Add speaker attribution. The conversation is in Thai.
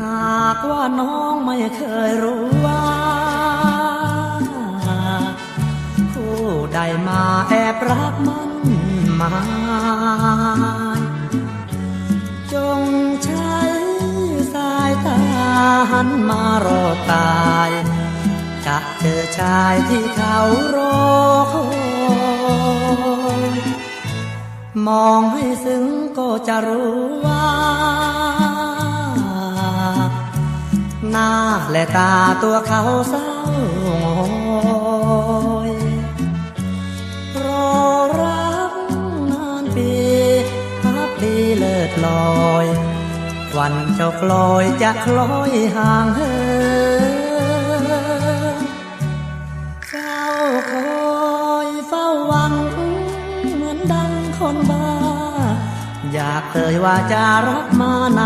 Speaker 1: หากว่าน้องไม่เคยรู้ว่า ผู้ใดมาแอบรักมันมายจงใช้สายตาหันมารอตาย จะเจอชายที่เขารอคอยมองให้ซึ้งก็จะรู้ว่า หน้าและตาตัวเขาเศร้าหงอยรอรักนานปีพักดีเลิศลอย วันเจ้าลอยจะคล้อยห่างเหินเฝ้าคอยเฝ้าหวัง เหมือนดังคนบ้า อยากเคยว่าจะรักมานาน